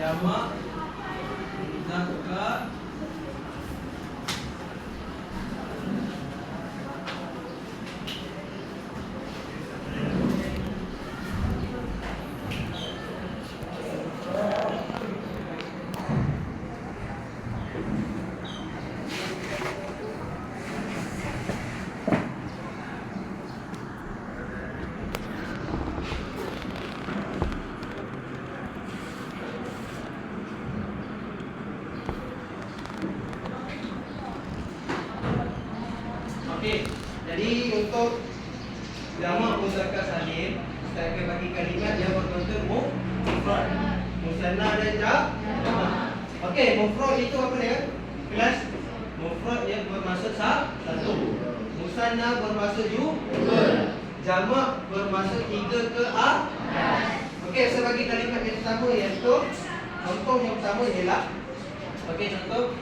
Yama Musanna dan ja- jamak. Okey, mufrad itu apa dia? Kelas mufrad yang bermaksud sa satu. Musanna bermaksud ju dua. Jamak bermaksud tiga ke a. Okey, saya bagi kalimat yang pertama iaitu contoh yang pertama ialah Okey, contoh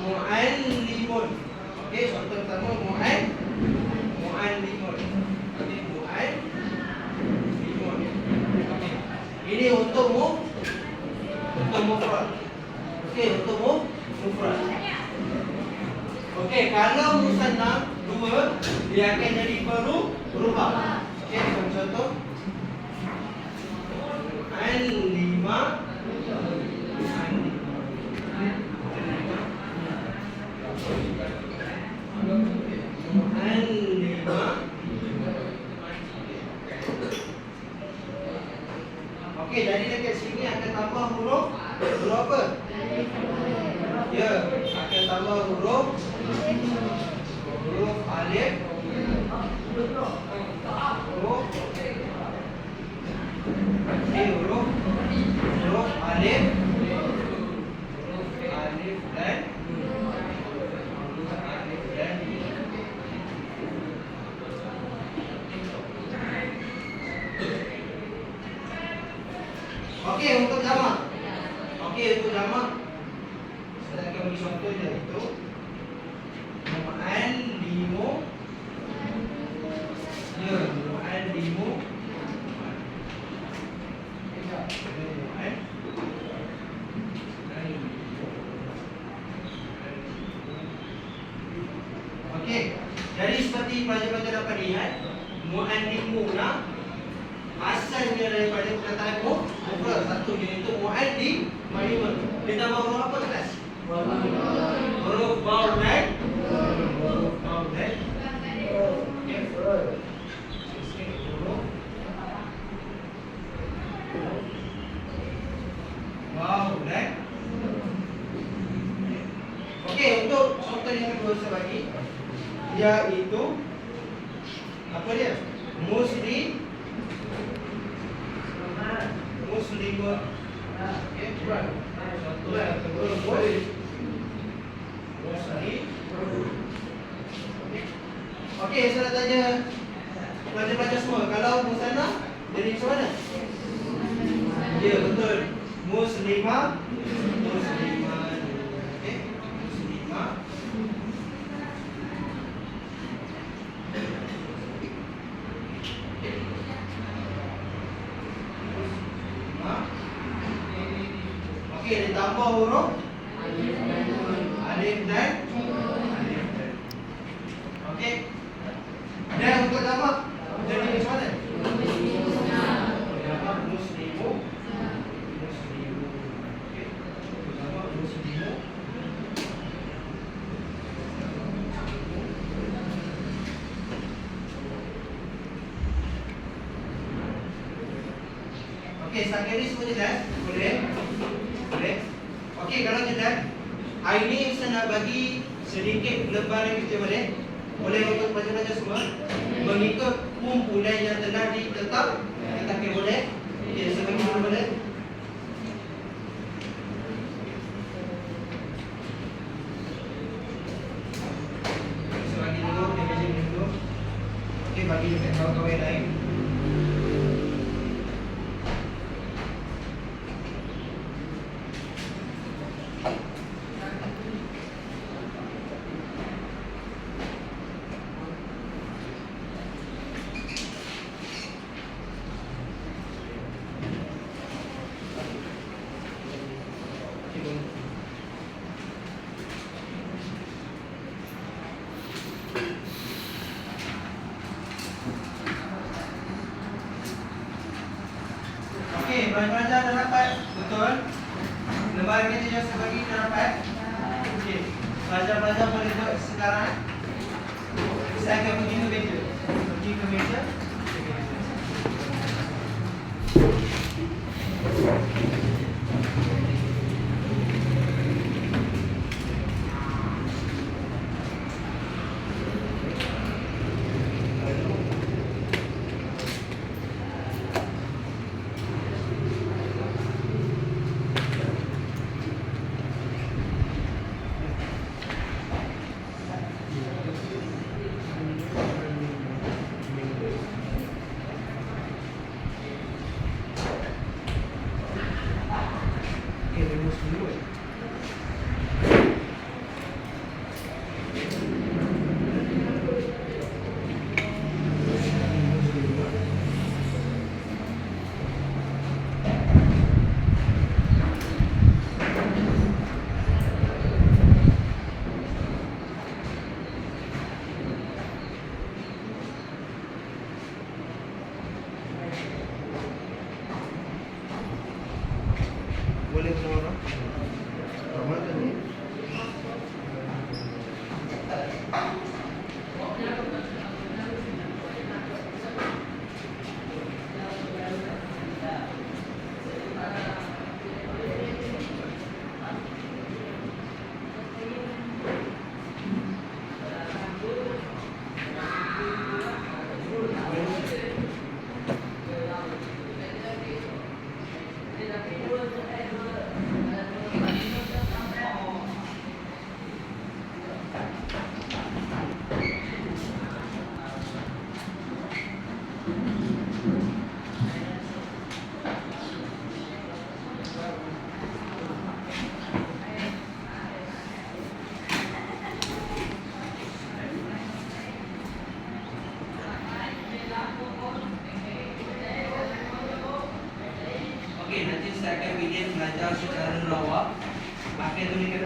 mu'allimun. Okey, contoh pertama mu'al mu'allimun. Okey, mu'allimun. Okey. Ini untuk mu untuk mufrad. Okey, untuk mu mufrad. Okey, kalau musanna dua, dia akan jadi baru berubah. Okey, contoh mu'allima Mu'allima Okey, jadi dekat sini akan tambah huruf huruf apa? Ya, akan tambah huruf huruf alif huruf Okey, huruf huruf alif huruf alif dan huruf alif dan Okey untuk jamak. Okey untuk jamak. Saya akan bagi contoh dia itu. Mu'an limu. Ya, mu'an limu. Mu'an. Okey. Jadi pelajar-pelajar dapat lihat, mu'allimuna asalnya daripada perkataan mu mufrad satu iaitu mu'allim malimun ditambah huruf apa kelas? Huruf waw dan huruf waw dan waw dan Okey untuk contoh yang kedua saya bagi iaitu apa dia? Muslim Muslim Okey, saya nak tanya Pelajar-pelajar semua. Kalau Musanna Jadi macam mana? Ya, betul. Muslimah Okey, Muslimah Muslimah Okey, ditambah huruf. Alif dan Alif dan. Okey. Dan untuk jamak Hari ni saya nak bagi sedikit lebar yang kita boleh Boleh untuk baca-baca semua? Mengikut kumpulan yang telah ditetap Kita boleh. Ya, saya boleh que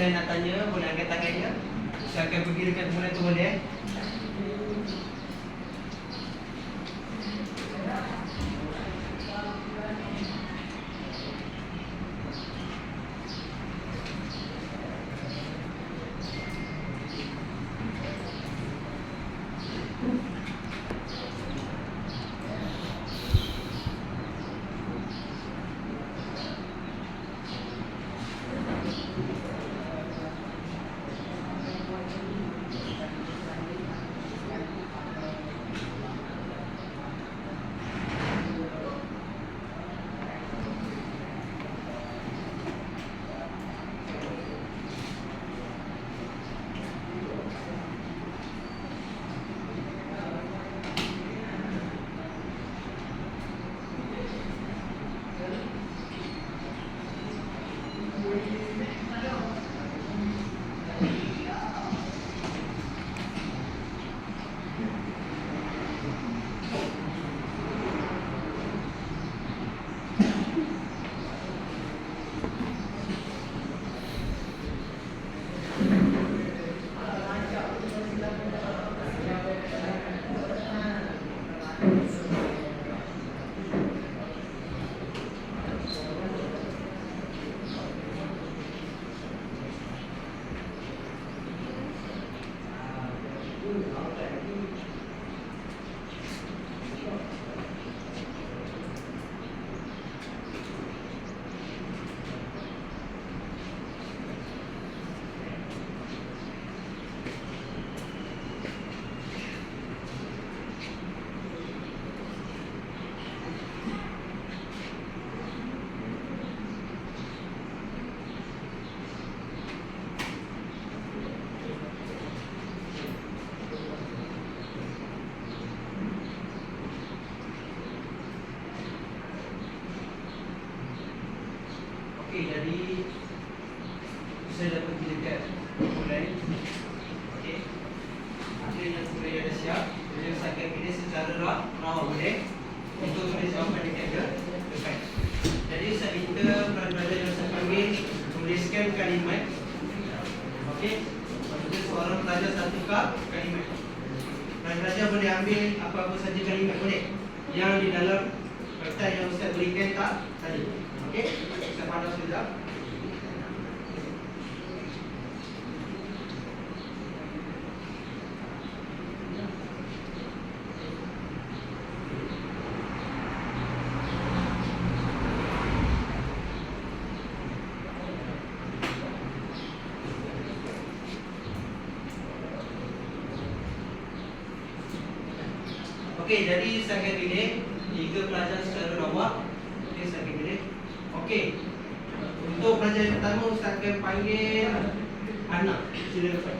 saya nak tanya, boleh angkat tangan dia. Saya akan pergi dekat mulai tu boleh. Tuliskan kalimat. Okey. Jadi seorang pelajar satu kak kalimat. Pelajar boleh ambil apa-apa saja kalimat boleh. Yang di dalam kertas yang Ustaz berikan tak tadi. Okey. Saya pandang sudah. Okey, jadi saya akan pilih tiga pelajar secara rawak. Okey, saya akan pilih. Okey. Untuk pelajar yang pertama, Ustaz akan panggil anak. Silakan.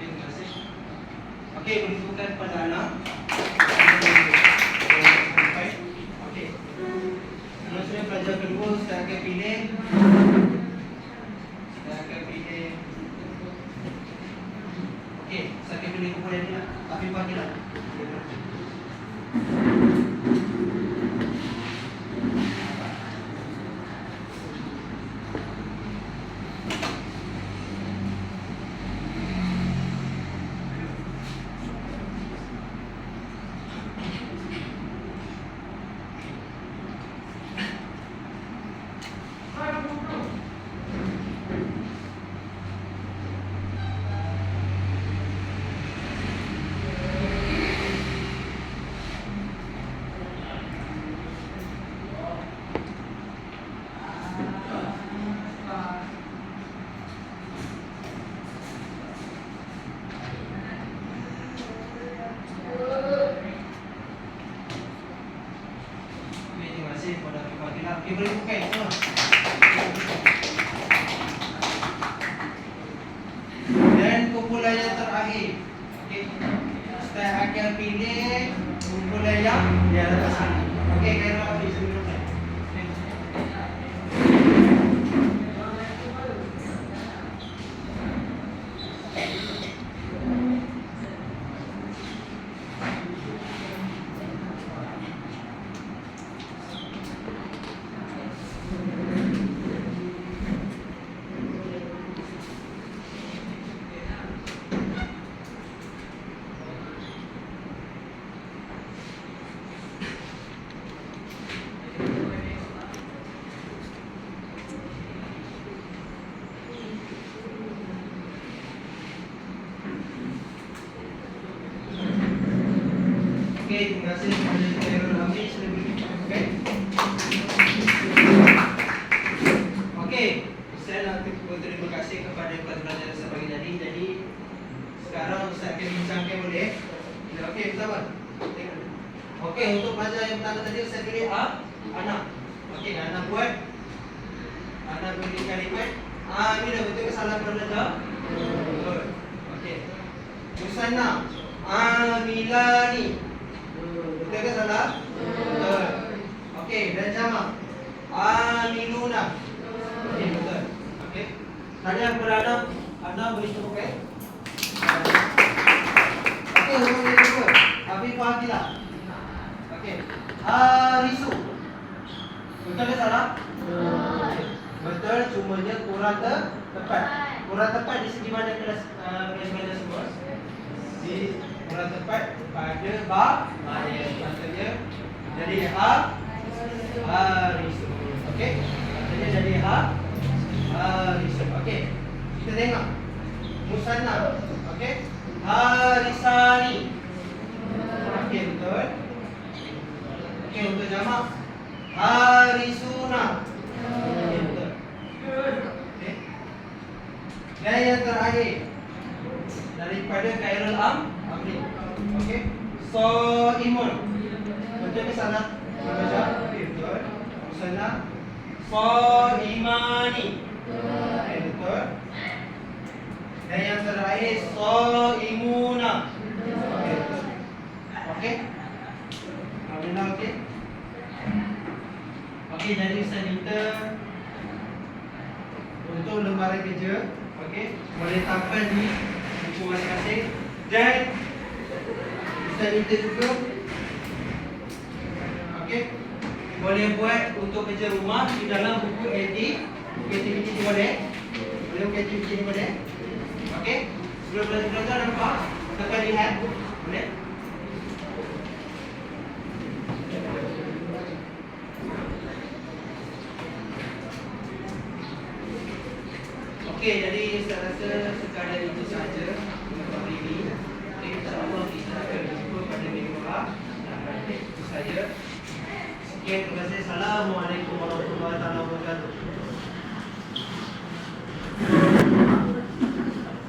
Okey, terima kasih. Okey, menunjukkan kepada anak. Okey. Selanjutnya pelajar kedua, saya akan pilih. Saya akan pilih. Okey, ini lah. Tapi pagi lah. Okey, terima kasih kepada pagi lah. Okey, boleh buka semua. Dan kumpulan yang terakhir. Okey. Saya akan pilih kumpulan yang di atas sini. Okey, kira habis sebelum saya. Okey, terima kasih kepada Khairul Hamid sudah berbincang. Okey. Okey, saya nak berterima kasih kepada pelajar-pelajar yang saya bagi tadi. Jadi sekarang saya akan bincangkan boleh? Ya, Okey, bersama. Okey, untuk pelajar yang pertama tadi saya pilih A, anak. Okey, anak buat. Anak beri kalimat. Ah, ini dah betul kesalahan pelajar. Betul. Okey. Musanna. Amilani. Betul ke salah? Betul. Okey, jamak. Aminuna. Okey, betul. Okey. Tadi yang berada anda beri tepuk eh? Okey, orang ini dua. Tapi Fahilah. Okey. Harisu. Betul ke salah? Betul. Betul, cumanya kurang te tepat. Kurang tepat di segi mana kelas kelas belajar semua? Di kurang tepat pada ba maksudnya jadi ha harisu. Okey? Maksudnya jadi ha harisu. Okey. Kita tengok. Musanna. Okey. Harisani. Okey, betul. Okey, untuk jamak. Harisuna. Okey, betul. Okey. Dan yang terakhir daripada Khairul Am Amri. Okey. So imun. Betul ke salah? Okey, betul. Dan yang terakhir so imuna. Okey. Alhamdulillah okey. Okey, jadi Ustaz minta untuk lembaran kerja, okey, boleh tampal di buku masing-masing dan Ustaz minta juga okey, boleh buat untuk kerja rumah di dalam buku AD, buku aktiviti ni boleh. Buku aktiviti ni boleh. Okey, sebelum belajar nampak, tekan lihat, boleh. Okey, jadi saya rasa sekadar itu saja untuk hari ini. Okay, InsyaAllah kita akan berjumpa pada minggu depan. Dan itu saja. Okay, terima kasih. Assalamualaikum warahmatullahi wabarakatuh.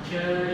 Jadi.